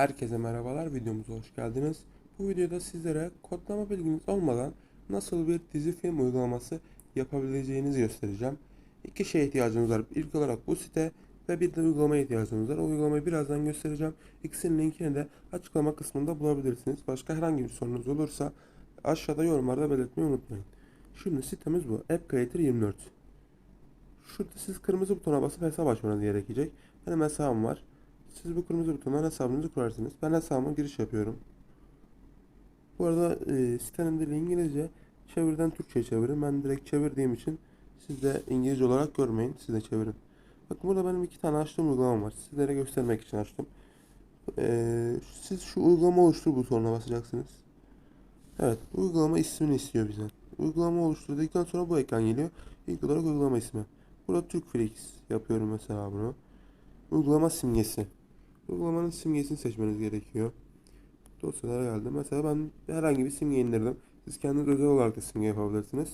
Herkese merhabalar, videomuza hoş geldiniz. Bu videoda sizlere kodlama bilginiz olmadan nasıl bir dizi film uygulaması yapabileceğinizi göstereceğim. İki şeye ihtiyacınız var. İlk olarak bu site ve bir de uygulamaya ihtiyacınız var. O uygulamayı birazdan göstereceğim. İkisinin linkini de açıklama kısmında bulabilirsiniz. Başka herhangi bir sorunuz olursa aşağıda yorumlarda belirtmeyi unutmayın. Şimdi sitemiz bu. App Creator 24. Şurada siz kırmızı butona basıp hesap açmanız gerekecek. Benim hesabım var. Siz bu kırmızı butondan hesabınızı kurarsınız. Ben hesabıma giriş yapıyorum. Bu arada e, sitenin dili İngilizce. Çevirden Türkçe çevirin. Ben direkt çevirdiğim için siz de İngilizce olarak görmeyin. Siz de çevirin. Bakın burada benim iki tane açtığım uygulamam var. Sizlere göstermek için açtım. E, siz şu uygulama oluştur butonuna basacaksınız. Evet. Uygulama ismini istiyor bizden. Uygulama oluştur dedikten sonra bu ekran geliyor. İlk olarak uygulama ismi. Burada Türkflix yapıyorum mesela bunu. Uygulama simgesi. Uygulamanın simgesini seçmeniz gerekiyor. Dosyalara geldim. Mesela ben herhangi bir simge indirdim. Siz kendiniz özel olarak da simge yapabilirsiniz.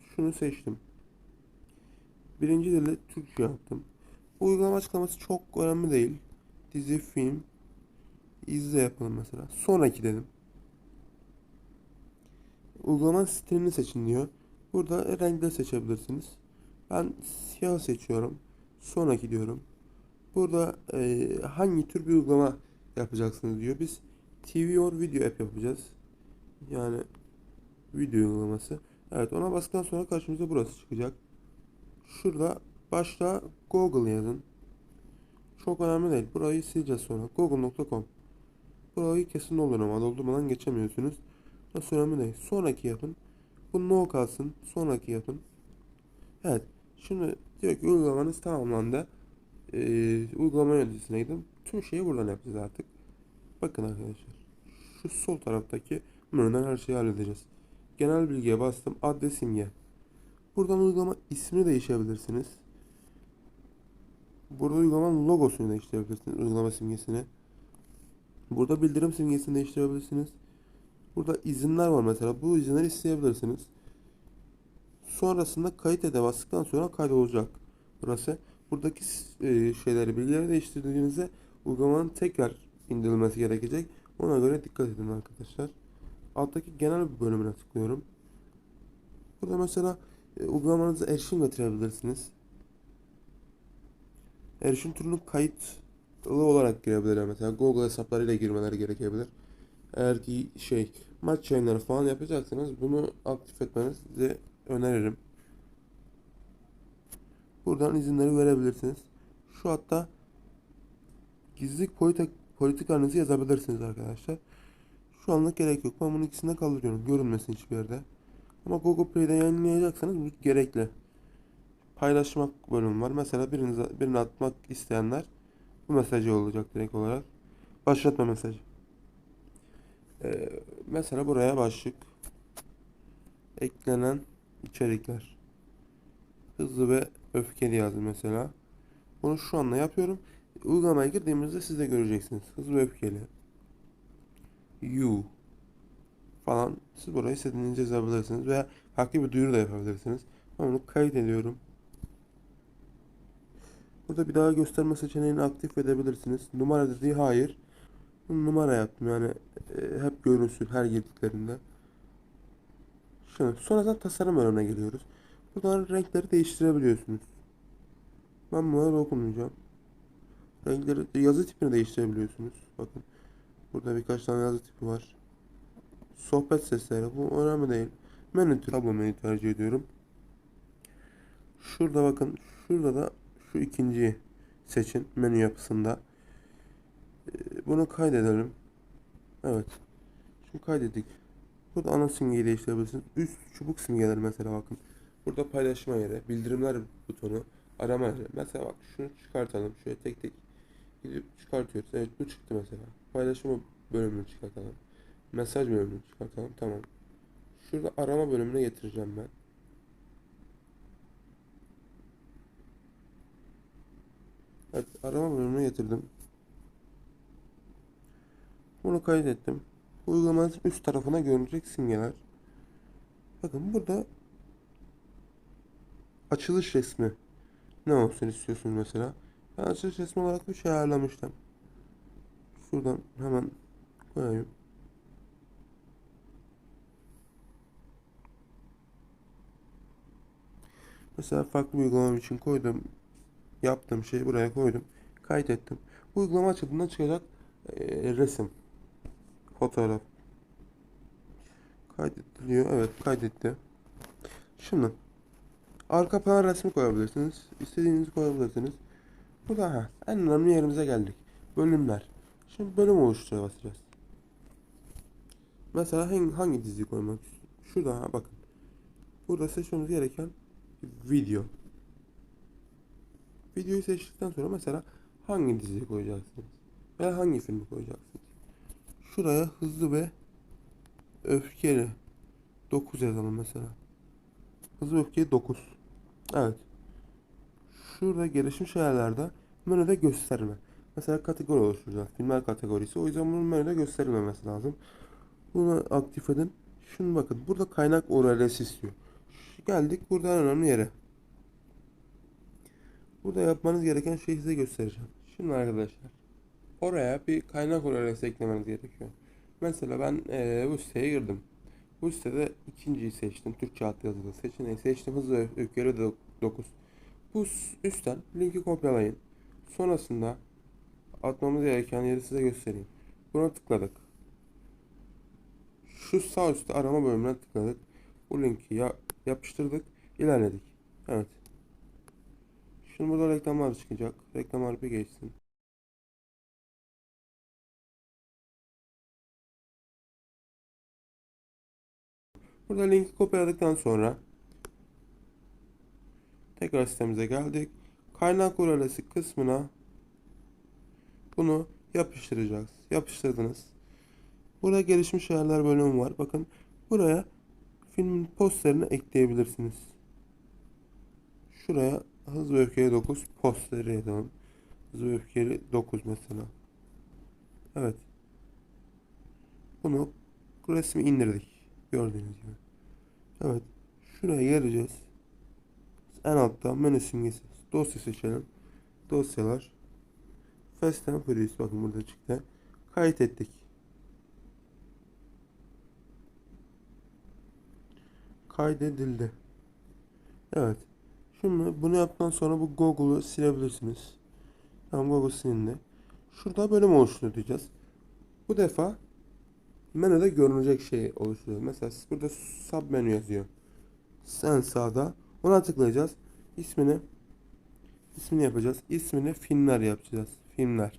Şunu seçtim. Birinci dili Türkçe yaptım. Bu uygulama açıklaması çok önemli değil. Dizi, film, izle yapalım mesela. Sonraki dedim. Uygulamanın stilini seçin diyor. Burada renkleri seçebilirsiniz. Ben siyah seçiyorum. Sonraki diyorum. Burada e, hangi tür bir uygulama yapacaksınız diyor. Biz TV or video app yapacağız. Yani video uygulaması. Evet ona bastıktan sonra karşımıza burası çıkacak. Şurada başta Google yazın. Çok önemli değil. Burayı sileceğiz sonra. Google.com Burayı kesin doldurma. Doldurmadan geçemiyorsunuz. Nasıl önemli değil. Sonraki yapın. Bu no kalsın. Sonraki yapın. Evet. Şimdi diyor ki uygulamanız tamamlandı e, uygulama yöneticisine gidin. Tüm şeyi buradan yapacağız artık. Bakın arkadaşlar. Şu sol taraftaki menüden her şeyi halledeceğiz. Genel bilgiye bastım. Adres simge. Buradan uygulama ismini değişebilirsiniz. Burada uygulamanın logosunu değiştirebilirsiniz. Uygulama simgesini. Burada bildirim simgesini değiştirebilirsiniz. Burada izinler var mesela. Bu izinleri isteyebilirsiniz. Sonrasında kayıt ede bastıktan sonra kaydolacak. Burası buradaki e, şeyleri, bilgileri değiştirdiğinizde uygulamanın tekrar indirilmesi gerekecek. Ona göre dikkat edin arkadaşlar. Alttaki genel bölümüne tıklıyorum. Burada mesela e, uygulamanıza erişim getirebilirsiniz. Erişim türünü kayıtlı olarak girebilirler mesela. Google hesaplarıyla girmeleri gerekebilir. Eğer ki şey maç yayınları falan yapacaksanız bunu aktif etmenizi öneririm. Buradan izinleri verebilirsiniz. Şu hatta gizlilik politik, politikanızı yazabilirsiniz arkadaşlar. Şu anlık gerek yok. Ben bunun ikisini kaldırıyorum. Görünmesin hiçbir yerde. Ama Google Play'de yayınlayacaksanız bu gerekli. Paylaşmak bölümü var. Mesela birinize, birini atmak isteyenler bu mesajı olacak direkt olarak. Başlatma mesajı. Ee, mesela buraya başlık. Eklenen içerikler. Hızlı ve öfkeli yazdım mesela. Bunu şu anda yapıyorum. Uygulamaya girdiğimizde siz de göreceksiniz. Hızlı öfkeli. You falan. Siz burayı istediğiniz yazabilirsiniz veya farklı bir duyuru da yapabilirsiniz. Ben bunu kaydediyorum. Burada bir daha gösterme seçeneğini aktif edebilirsiniz. Numara dediği hayır. Numara yaptım yani e, hep görünsün her girdiklerinde. Şimdi sonradan tasarım bölümüne geliyoruz. Buradan renkleri değiştirebiliyorsunuz. Ben buna dokunmayacağım. Renkleri, yazı tipini değiştirebiliyorsunuz. Bakın. Burada birkaç tane yazı tipi var. Sohbet sesleri. Bu önemli değil. Menü türü. Tablo menü tercih ediyorum. Şurada bakın. Şurada da şu ikinciyi seçin. Menü yapısında. Ee, Bunu kaydedelim. Evet. Şimdi kaydettik. Burada ana simgeyi değiştirebilirsiniz. Üst çubuk simgeleri mesela bakın. Burada paylaşma yeri, bildirimler butonu, arama yeri. Mesela bak şunu çıkartalım. Şöyle tek tek gidip çıkartıyoruz. Evet bu çıktı mesela. Paylaşma bölümünü çıkartalım. Mesaj bölümünü çıkartalım. Tamam. Şurada arama bölümüne getireceğim ben. Evet arama bölümüne getirdim. Bunu kaydettim. Uygulamanın üst tarafına görünecek simgeler. Bakın burada açılış resmi ne olsun istiyorsunuz mesela? Ben açılış resmi olarak bir şey ayarlamıştım. Şuradan hemen koyayım. Mesela farklı bir uygulamam için koydum. Yaptığım şeyi buraya koydum. Kaydettim. Bu uygulama açıldığında çıkacak eee, resim. Fotoğraf. Kaydediliyor. Evet kaydetti. Şimdi arka plan resmi koyabilirsiniz. İstediğinizi koyabilirsiniz. Burada ha, en önemli yerimize geldik. Bölümler. Şimdi bölüm oluştura basacağız. Mesela hangi, diziyi koymak istiyorsunuz? Şurada ha, bakın. Burada seçmemiz gereken video. Videoyu seçtikten sonra mesela hangi diziyi koyacaksınız? Veya hangi filmi koyacaksınız? Şuraya hızlı ve öfkeli 9 yazalım mesela. Hızlı ve öfkeli 9. Evet. Şurada gelişmiş ayarlarda menüde gösterme. Mesela kategori oluşturacağız. Filmler kategorisi. O yüzden bunun menüde gösterilmemesi lazım. Bunu aktif edin. Şunu bakın. Burada kaynak URL'si istiyor. Geldik burada önemli yere. Burada yapmanız gereken şeyi size göstereceğim. Şimdi arkadaşlar. Oraya bir kaynak URL'si eklemeniz gerekiyor. Mesela ben eee, bu siteye girdim. Bu sitede ikinciyi seçtim. Türkçe alt yazılı seçeneği seçtim. Hızlı öfkeli 9. Bu üstten linki kopyalayın. Sonrasında atmamız gereken yeri size göstereyim. Buna tıkladık. Şu sağ üstte arama bölümüne tıkladık. Bu linki ya yapıştırdık. ilerledik. Evet. Şimdi burada reklamlar çıkacak. Reklamlar bir geçsin. Burada linki kopyaladıktan sonra tekrar sitemize geldik. Kaynak URL'si kısmına bunu yapıştıracağız. Yapıştırdınız. Burada gelişmiş ayarlar bölümü var. Bakın buraya filmin posterini ekleyebilirsiniz. Şuraya hız ve öfkeli 9 posteri yazalım. Hız ve öfkeli 9 mesela. Evet. Bunu resmi indirdik. Gördüğünüz gibi. Evet. Şuraya geleceğiz. En altta menü simgesi. Dosya seçelim. Dosyalar. Fast and Furious bakın burada çıktı. Kayıt ettik. Kaydedildi. Evet. Şimdi bunu yaptıktan sonra bu Google'u silebilirsiniz. Tamam Google silindi. Şurada bölüm oluştur diyeceğiz. Bu defa menüde görünecek şeyi oluşturuyoruz. Mesela burada sub menü yazıyor. En sağda. Ona tıklayacağız. İsmini ismini yapacağız. İsmini filmler yapacağız. Filmler.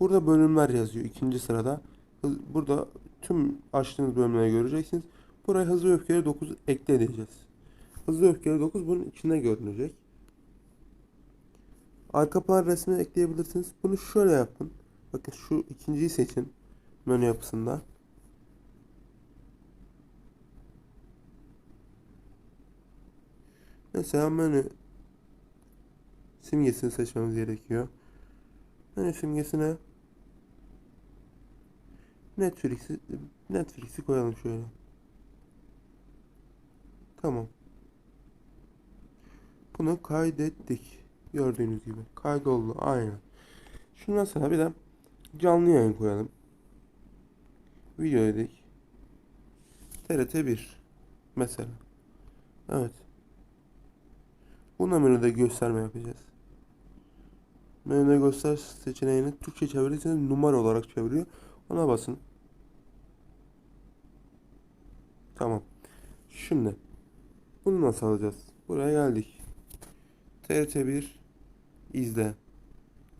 Burada bölümler yazıyor ikinci sırada. Burada tüm açtığınız bölümleri göreceksiniz. Buraya hızlı öfkeli 9 ekle diyeceğiz. Hızlı öfkeli 9 bunun içinde görünecek. Arka plan resmini ekleyebilirsiniz. Bunu şöyle yapın. Bakın şu ikinciyi seçin. Menü yapısında. Mesela menü simgesini seçmemiz gerekiyor. Menü simgesine Netflix'i Netflix'i koyalım şöyle. Tamam. Bunu kaydettik. Gördüğünüz gibi. Kaydoldu. Aynen. Şundan sonra bir de canlı yayın koyalım. Video dedik. TRT 1 mesela. Evet. Buna menüde gösterme yapacağız. Menüde göster seçeneğini Türkçe çevirirseniz numara olarak çeviriyor. Ona basın. Tamam. Şimdi bunu nasıl alacağız? Buraya geldik. TRT 1 izle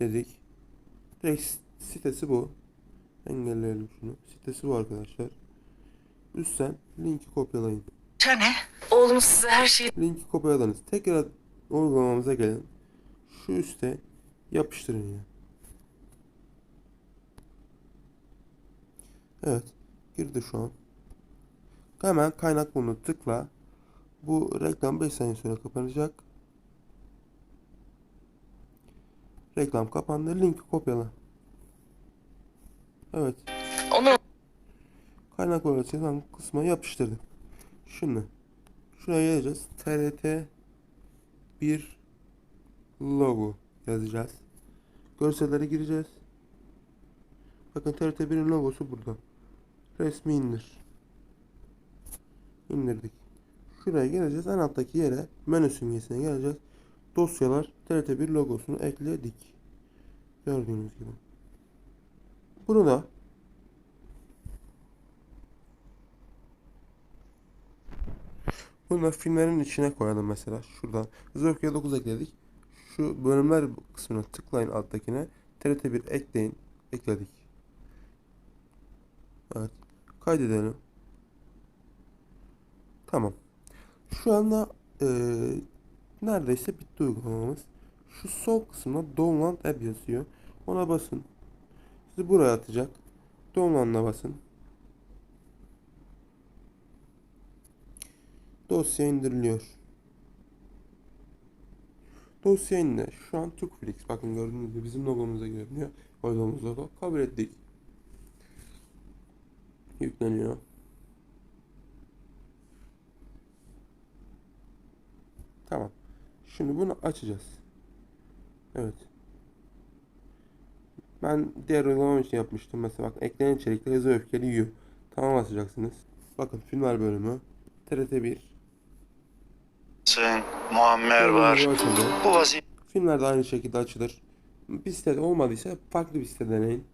dedik. Direkt sitesi bu. Engelleyelim şunu. Sitesi bu arkadaşlar. Üstten linki kopyalayın. ne? Oğlunuz size her şeyi Linki kopyaladınız. Tekrar uygulamamıza gelin. Şu üste yapıştırın ya. Evet. Girdi şu an. Hemen kaynak bunu tıkla. Bu reklam 5 saniye sonra kapanacak. Reklam kapandı. Linki kopyala. Evet. onu Kaynak olarak yazan kısma yapıştırdım. Şimdi şuraya yazacağız. TRT 1 logo yazacağız. Görsellere gireceğiz. Bakın TRT1'in logosu burada. Resmi indir. İndirdik. Şuraya geleceğiz. En alttaki yere menü simgesine geleceğiz. Dosyalar TRT1 logosunu ekledik. Gördüğünüz gibi. Bunu da bunu filmlerin içine koyalım mesela. Şuradan. Öfke 9 ekledik. Şu bölümler kısmına tıklayın alttakine. TRT1 ekleyin. Ekledik. Evet. Kaydedelim. Tamam. Şu anda eee, neredeyse bitti uygulamamız. Şu sol kısımda Download App yazıyor. Ona basın. Sizi buraya atacak. Download'a basın. Dosya indiriliyor. Dosya indi. Şu an Türkflix. Bakın gördüğünüz gibi bizim logomuza görünüyor. Koyduğumuz logo. Kabul ettik. Yükleniyor. Tamam. Şimdi bunu açacağız. Evet. Ben diğer uygulamam için yapmıştım. Mesela bak eklenen içerikte hızlı öfkeli yiyor. Tamam basacaksınız. Bakın filmler bölümü. TRT1. Sayın Muammer var. Bu vazife Filmler de aynı şekilde açılır. Bir sitede olmadıysa farklı bir site deneyin.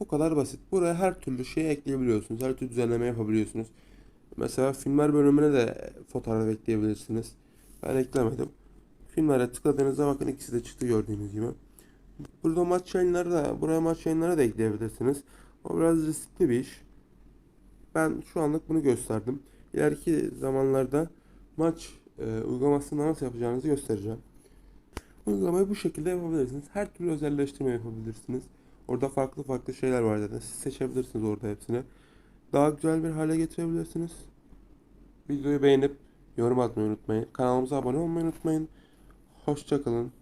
Bu kadar basit. Buraya her türlü şeyi ekleyebiliyorsunuz. Her türlü düzenleme yapabiliyorsunuz. Mesela filmler bölümüne de fotoğraf ekleyebilirsiniz. Ben eklemedim. Filmlere tıkladığınızda bakın ikisi de çıktı gördüğünüz gibi. Burada maç yayınları da, buraya maç yayınları da ekleyebilirsiniz. O biraz riskli bir iş. Ben şu anlık bunu gösterdim. İleriki zamanlarda maç e, uygulamasını nasıl yapacağınızı göstereceğim. Uygulamayı bu şekilde yapabilirsiniz. Her türlü özelleştirme yapabilirsiniz. Orada farklı farklı şeyler var zaten. Siz seçebilirsiniz orada hepsini. Daha güzel bir hale getirebilirsiniz. Videoyu beğenip yorum atmayı unutmayın. Kanalımıza abone olmayı unutmayın. Hoşçakalın.